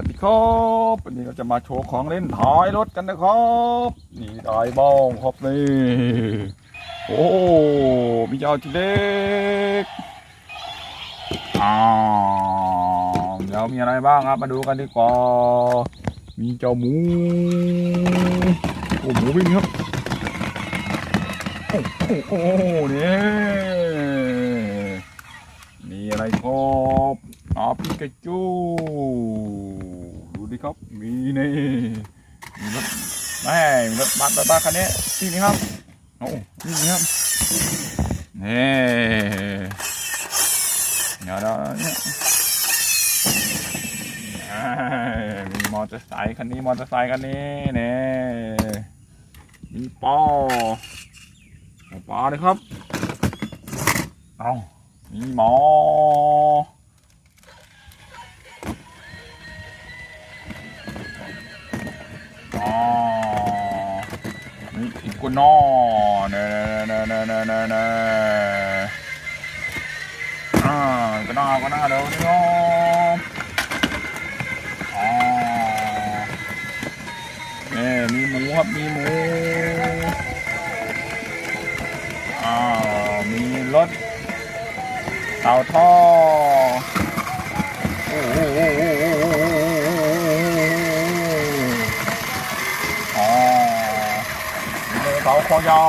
วัสดีครับวันนี้เราจะมาโชว์ของเล่นท้ายรถกันนะครับ นี่ได้บ้องครับนี่โอ้มีเจ้าทีเล็กอ้าวเดี๋ยวมีอะไรบ้างครับมาดูกันดีกว่ามีเจ้าหมูโอ้หมูวิ่งครับโอ้โอ้โอ้เนี่ยมีอะไรครับาปิกาจูดูดิครับ มีนี่มีรถแม่มีรถบัสรถบัสคันนี้นี่นี่ครับโอ้นี่นี่ครับนี่เดี๋ยวเราเนี่ยมีมอเตอร์ไซค์คันนี้มอเตอร์ไซค์คันนี้นี่มีปอปอเลยครับเอามีหมออ๋ อีกคนนอเนเนเนเนเนเนอ่าก็น่าก็น่าเดี๋ยวนี่เนาะอ๋อนี่ยมีหมูครับมีหมูอ่ามีรถเต่าท่อโอ้โหาร์คอยา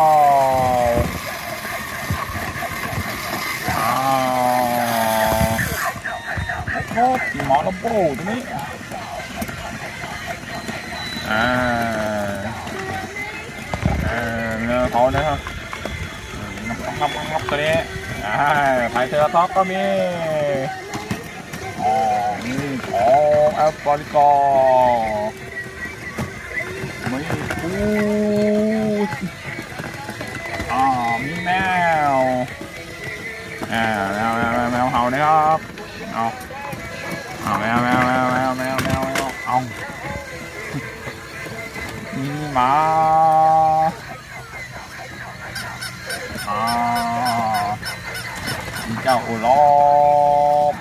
วอ้าวโอ้โหมอลำโพงตรงนี้ อ่าเออเนื้อเขาเนี่ยครับงับงับงับงับตัวนี้อ่าไทเทอร์ท็อกก็มีอ๋อมีของแอปเปิลกอไม่พู อ่าแมวแมวแมวเห่านะครับเอาเอาแมวแมวแมวแมวแมวแมวแมวเอามีหมาอ่ามีเจ้าโอลอฟ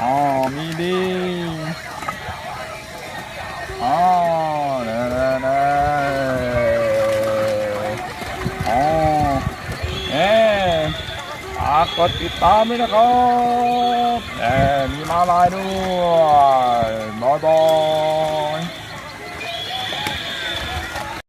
อ๋อมีดีอ๋อ ฝากกดติดตามด้วยนะครับแหมมีมาลายด้วย